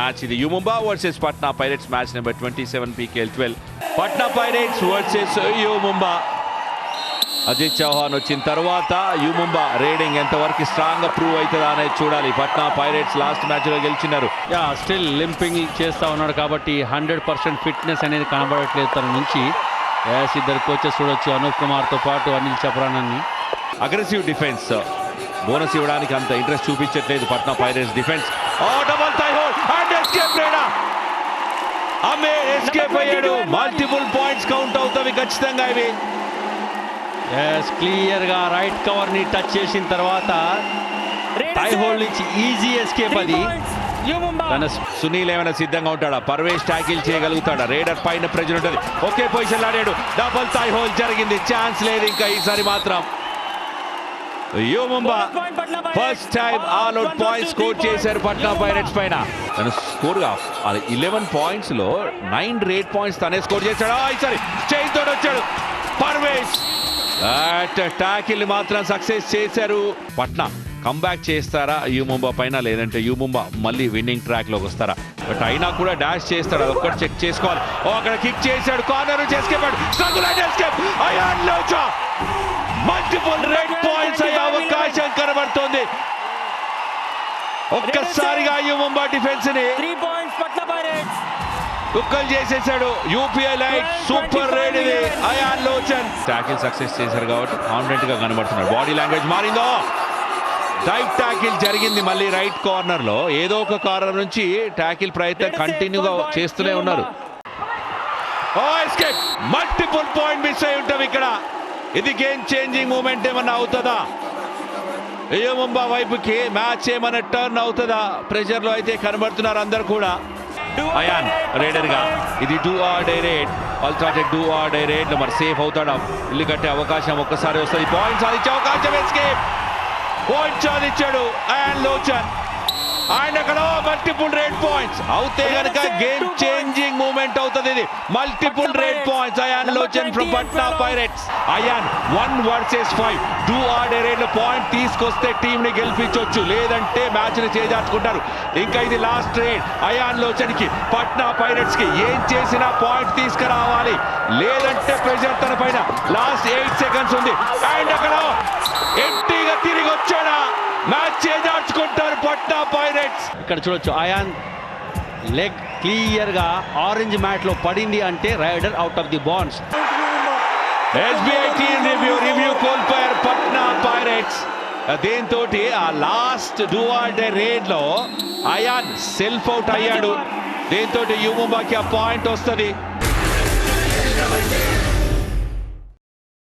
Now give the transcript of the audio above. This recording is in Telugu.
మ్యాచ్ ఇది. U Mumba versus Patna Pirates match number twenty seven PKL twelve. Patna Pirates versus U Mumba. Ajith Chauhan వచ్చిన తర్వాత యుముంబా రేడింగ్ ఎంతవరకు స్ట్రాంగ్ ప్రూవ్ అవుతుందా అనేది చూడాలి. పట్నా పైరేట్స్ లాస్ట్ మ్యాచ్లో గెలిచినారు. యా స్టిల్ లింపింగ్ చేస్తా ఉన్నాడు కాబట్టి హండ్రెడ్ పర్సెంట్ ఫిట్నెస్ అనేది కనబడట్లేదు తన నుంచి. యాస్ ఇద్దరు కోచెస్ చూడొచ్చు. అనూప్ కుమార్తో పాటు అనిల్ చప్రానన్ని అగ్రెసివ్ డిఫెన్స్ బోనస్ ఇవ్వడానికి అంత ఇంట్రెస్ట్ చూపించట్లేదు పట్నా పైరేట్స్ డిఫెన్స్ డబల్ రేడా అమ్మే ఎస్కేప్ అయ్యాడు మల్టిపుల్ పాయింట్స్ కౌంట్ అవుతాయి ఖచ్చితంగా ఇవి. ఎస్ క్లియర్గా రైట్ కవర్ని టచ్ చేసిన తర్వాత టై హోల్డ్ నుంచి ఈజీ ఎస్కేప్ అది. తన సునీల్ ఏమైనా సిద్ధంగా ఉంటాడా? పర్వేష్ ట్యాకిల్ చేయగలుగుతాడా? రేడర్ పైన ప్రెజర్ ఉంటుంది. ఒకే పొజిషన్ ఆడాడు. డబల్ టై హోల్ జరిగింది. ఛాన్స్ లేదు ఇంకా ఈసారి మాత్రం. U Mumba first time all out points score చేశారు పట్నా పైరెట్స్ పైన. తన స్కోర్ ఇలెవెన్ పాయింట్స్లో నైన్ రేట్ పాయింట్స్ తనే స్కోర్ చేశాడు. ఆ, ఈసారి చేయితో వచ్చాడు. పర్వేష్. టాకిల్ మాత్రం సక్సెస్ చేశారు పట్నా. కంబ్యాక్ చేస్తారా? యూ ముంబా పైన లేదంటే యూ ముంబా మళ్ళీ విన్నింగ్ ట్రాక్లోకి వస్తారా? బట్ అయినా కూడా డాష్ చేస్తాడు అది ఒక్కటి చెక్ చేసుకోవాలి. ఓ అక్కడ కిక్ చేశాడు కార్నర్ నుంచి escape అయ్యాడు struggle and escape Ayan Lohchab multiple raid points అయ్యే అవకాశం కనబడుతోంది. ఒక్కసారిగా యూ ముంబా డిఫెన్స్ని త్రీ పాయింట్స్ పట్ల పైరేట్స్ కుక్కలు చేసేసాడు. యూపీఐ లైట్ సూపర్ రేడ్ ఇది. అయాన్ లోచన్ టాకిల్ సక్సెస్ చేశారు కాబట్టి కాన్ఫిడెంట్గా కనబడుతున్నాడు. బాడీ లాంగ్వేజ్ మారిందో? డైవ్ టాకిల్ జరిగింది మళ్ళీ రైట్ కార్నర్లో. ఏదో ఒక కార్నర్ నుంచి టాకిల్ ప్రయత్నం కంటిన్యూగా చేస్తూనే ఉన్నారు. మల్టిపుల్ పాయింట్ మిస్ అయి ఉంటాం ఇక్కడ. ఇది గేమ్ చేంజింగ్ మూమెంట్ ఏమన్నా అవుతుందా? ఏ ముంబా వైపుకి మ్యాచ్ ఏమైనా టర్న్ అవుతుందా? ప్రెషర్లో అయితే కనబడుతున్నారు అందరు కూడా. అయాన్ రేడర్గా. ఇది do or die raid UltraTech do or die raid మరి సేఫ్ అవుతాడా. ఇల్లు కట్టే అవకాశం ఒక్కసారి వస్తుంది. పాయింట్ సాధించే అవకాశం. ఎస్కేప్ పాయింట్ సాధించాడు అయాన్ లోచన్ ఆయన అక్కడ మల్టిపుల్ రేడ్ పాయింట్స్ అవుతే గనక గేమ్ చేంజింగ్ మూమెంట్ అవుతుంది ఇది. Multiple raid points Ayan Lohchab from Patna Pirates Ayan one versus five two ఆడే రేడ్ పాయింట్ తీసుకొస్తే టీం ని గెలిపించవచ్చు లేదంటే మ్యాచ్ని చేజార్చుకుంటారు. ఇంకా ఇది లాస్ట్ రేడ్ అయాన్ లోచన్కి పట్నా పైరెట్స్కి ఏం చేసినా పాయింట్ తీసుకురావాలి. లేదంటే ప్రెషర్ తన పైన. లాస్ట్ ఎయిట్ సెకండ్స్ ఉంది. అండ్ అక్కడ ఎంటీగా తిరిగి వచ్చాడా మ్యాచ్ చేజార్చుకుంటారు పట్నా పైరెట్స్? ఇక్కడ చూడొచ్చు అయాన్ లెగ్ క్లియర్గా ఆరెంజ్ మ్యాట్లో పడింది అంటే raider out of the bounds SBI team review review కోల్పోయారు పట్నా పైరేట్స్. దీంతో ఆ లాస్ట్ డూఆర్ డే రేడ్లో అయాన్ సెల్ఫ్ అవుట్ అయ్యాడు. దీంతో యుముంబాకి ఆ పాయింట్ వస్తుంది.